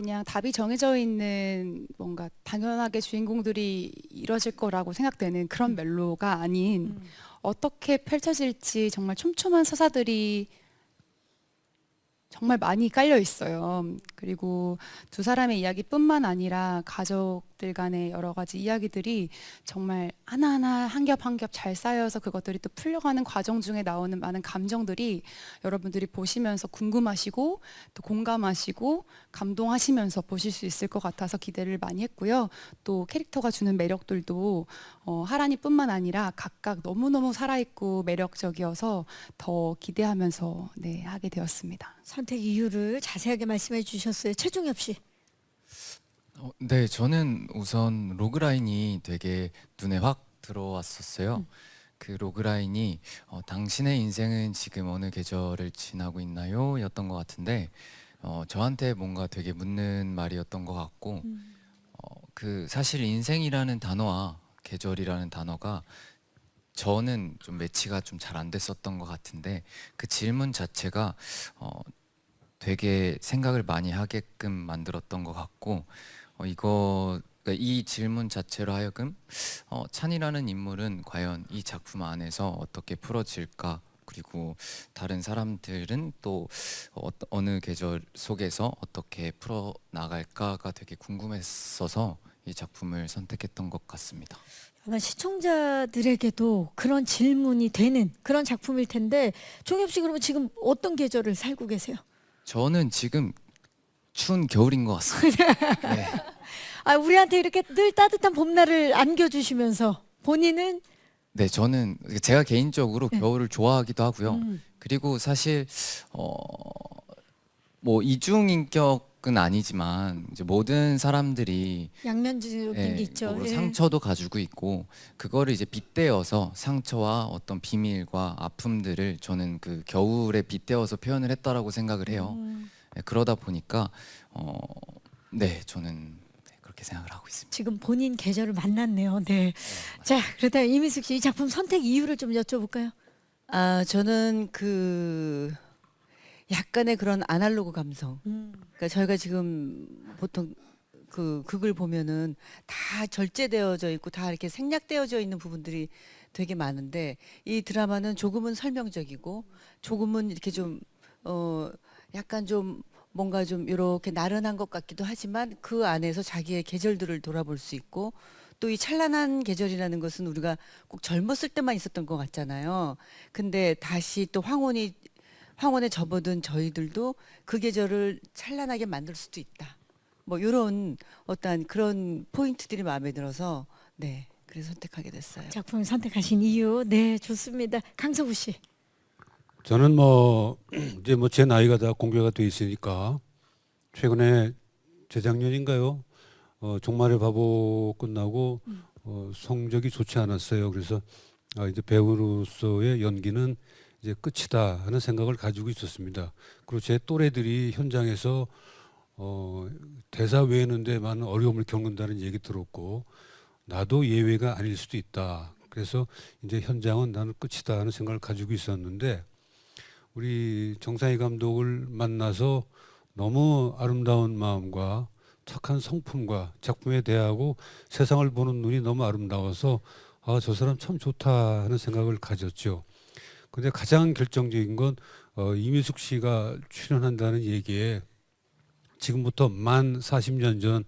그냥 답이 정해져 있는 뭔가 당연하게 주인공들이 이뤄질 거라고 생각되는 그런 멜로가 아닌 음. 어떻게 펼쳐질지 정말 촘촘한 서사들이 정말 많이 깔려 있어요. 그리고 두 사람의 이야기뿐만 아니라 가족 들 간의 여러 가지 이야기들이 정말 하나하나 한 겹 한 겹 잘 쌓여서 그것들이 또 풀려가는 과정 중에 나오는 많은 감정들이 여러분들이 보시면서 궁금하시고 또 공감하시고 감동하시면서 보실 수 있을 것 같아서 기대를 많이 했고요. 또 캐릭터가 주는 매력들도 어, 하란이뿐만 아니라 각각 너무너무 살아있고 매력적이어서 더 기대하면서 네, 하게 되었습니다. 선택 이유를 자세하게 말씀해 주셨어요. 최종엽 씨. 어, 네, 저는 우선 로그라인이 되게 눈에 확 들어왔었어요. 음. 그 로그라인이 어, 당신의 인생은 지금 어느 계절을 지나고 있나요? 였던 것 같은데 어, 저한테 뭔가 되게 묻는 말이었던 것 같고 음. 어, 그 사실 인생이라는 단어와 계절이라는 단어가 저는 좀 매치가 좀 잘 안 됐었던 것 같은데 그 질문 자체가 어, 되게 생각을 많이 하게끔 만들었던 것 같고 어, 이거 그러니까 이 질문 자체로 하여금 어, 찬이라는 인물은 과연 이 작품 안에서 어떻게 풀어질까 그리고 다른 사람들은 또 어, 어느 계절 속에서 어떻게 풀어 나갈까가 되게 궁금했어서 이 작품을 선택했던 것 같습니다. 아마 시청자들에게도 그런 질문이 되는 그런 작품일 텐데 종엽 씨 그러면 지금 어떤 계절을 살고 계세요? 저는 지금 추운 겨울인 것 같습니다. 네. 아 우리한테 이렇게 늘 따뜻한 봄날을 안겨주시면서 본인은 네, 저는 제가 개인적으로 네. 겨울을 좋아하기도 하고요. 음, 그리고 사실 어, 뭐 이중 인격은 아니지만 이제 모든 사람들이 양면적인 예, 게 있죠. 뭐 예. 상처도 가지고 있고 그거를 이제 빗대어서 상처와 어떤 비밀과 아픔들을 저는 그 겨울에 빗대어서 표현을 했다라고 생각을 해요. 음, 예, 그러다 보니까 어, 네, 저는 네, 그렇게 생각을 하고 있습니다. 지금 본인 계절을 만났네요. 네. 자 그렇다면 이민숙 씨 이 작품 선택 이유를 좀 여쭤볼까요? 아, 저는 그 약간의 그런 아날로그 감성. 음, 그러니까 저희가 지금 보통 그 극을 보면은 다 절제되어져 있고 다 이렇게 생략되어져 있는 부분들이 되게 많은데 이 드라마는 조금은 설명적이고 조금은 이렇게 좀 어 약간 좀 뭔가 좀 이렇게 나른한 것 같기도 하지만 그 안에서 자기의 계절들을 돌아볼 수 있고 또 이 찬란한 계절이라는 것은 우리가 꼭 젊었을 때만 있었던 것 같잖아요. 근데 다시 또 황혼이 황혼에 접어든 저희들도 그 계절을 찬란하게 만들 수도 있다. 뭐 이런 어떤 그런 포인트들이 마음에 들어서 네 그래서 선택하게 됐어요. 작품을 선택하신 이유 네 좋습니다. 강서구 씨. 저는 뭐 이제 뭐 제 나이가 다 공개가 돼 있으니까 최근에 재작년인가요? 어, 종말의 바보 끝나고 어, 성적이 좋지 않았어요. 그래서 아, 이제 배우로서의 연기는 이제 끝이다 하는 생각을 가지고 있었습니다. 그리고 제 또래들이 현장에서 어, 대사 외우는데 많은 어려움을 겪는다는 얘기 들었고 나도 예외가 아닐 수도 있다. 그래서 이제 현장은 나는 끝이다 하는 생각을 가지고 있었는데 우리 정상희 감독을 만나서 너무 아름다운 마음과 착한 성품과 작품에 대하고 세상을 보는 눈이 너무 아름다워서 아, 저 사람 참 좋다 하는 생각을 가졌죠. 근데 가장 결정적인 건 어, 이미숙 씨가 출연한다는 얘기에 지금부터 만 40년 전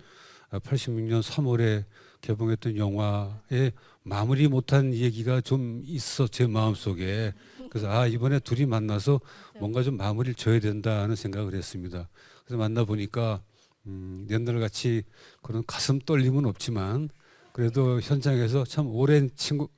어, 86년 3월에 개봉했던 영화에 마무리 못한 얘기가 좀 있어 제 마음속에 그래서 아 이번에 둘이 만나서 뭔가 좀 마무리를 져야 된다 하는 생각을 했습니다. 그래서 만나 보니까 음, 옛날 같이 그런 가슴 떨림은 없지만 그래도 현장에서 참 오랜 친구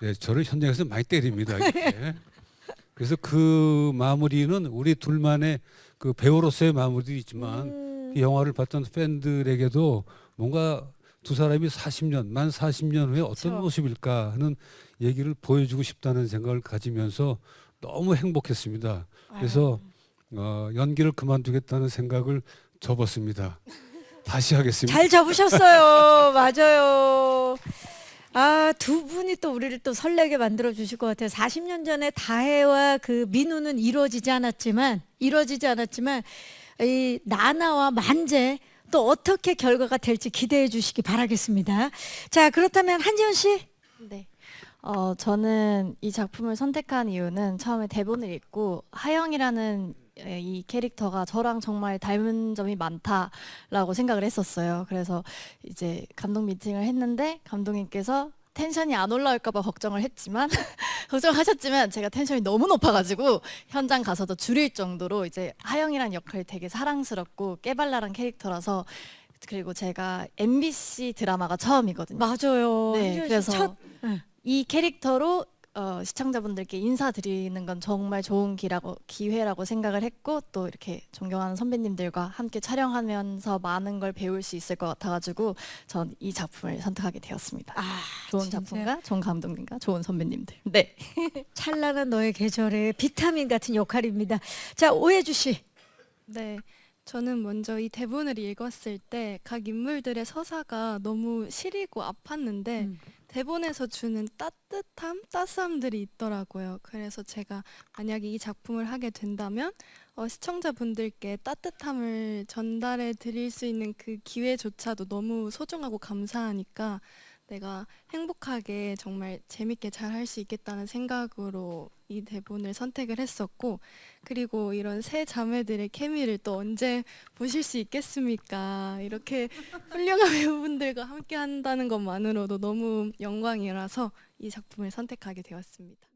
네, 저를 현장에서 많이 때립니다. 이렇게. 그래서 그 마무리는 우리 둘만의 그 배우로서의 마무리도 있지만 음, 이 영화를 봤던 팬들에게도 뭔가 두 사람이 40년, 만 40년 후에 어떤 그렇죠. 모습일까 하는 얘기를 보여주고 싶다는 생각을 가지면서 너무 행복했습니다. 그래서 어, 연기를 그만두겠다는 생각을 접었습니다. 다시 하겠습니다. 잘 잡으셨어요. 맞아요. 아, 두 분이 또 우리를 또 설레게 만들어 주실 것 같아요. 40년 전에 다혜와 그 민우는 이루어지지 않았지만 이루어지지 않았지만 이 나나와 만재 또 어떻게 결과가 될지 기대해 주시기 바라겠습니다. 자, 그렇다면 한지원 씨. 네. 어, 저는 이 작품을 선택한 이유는 처음에 대본을 읽고 하영이라는 에, 이 캐릭터가 저랑 정말 닮은 점이 많다라고 생각을 했었어요. 그래서 이제 감독 미팅을 했는데 감독님께서 텐션이 안 올라올까봐 걱정을 했지만 걱정하셨지만 제가 텐션이 너무 높아가지고 현장 가서도 줄일 정도로 이제 하영이란 역할이 되게 사랑스럽고 깨발랄한 캐릭터라서 그리고 제가 MBC 드라마가 처음이거든요. 맞아요. 네, 그래서 첫 네. 이 캐릭터로 어, 시청자분들께 인사드리는 건 정말 좋은 기라고, 기회라고 생각을 했고 또 이렇게 존경하는 선배님들과 함께 촬영하면서 많은 걸 배울 수 있을 것 같아가지고 전 이 작품을 선택하게 되었습니다. 아, 좋은 진짜. 작품과 좋은 감독님과 좋은 선배님들. 네. 찬란한 너의 계절의 비타민 같은 역할입니다. 자, 오해주 씨. 네. 저는 먼저 이 대본을 읽었을 때 각 인물들의 서사가 너무 시리고 아팠는데 음. 대본에서 주는 따뜻함, 따스함들이 있더라고요. 그래서 제가 만약에 이 작품을 하게 된다면 어, 시청자분들께 따뜻함을 전달해 드릴 수 있는 그 기회조차도 너무 소중하고 감사하니까 내가 행복하게 정말 재밌게 잘 할 수 있겠다는 생각으로 이 대본을 선택을 했었고 그리고 이런 세 자매들의 케미를 또 언제 보실 수 있겠습니까? 이렇게 훌륭한 배우분들과 함께 한다는 것만으로도 너무 영광이라서 이 작품을 선택하게 되었습니다.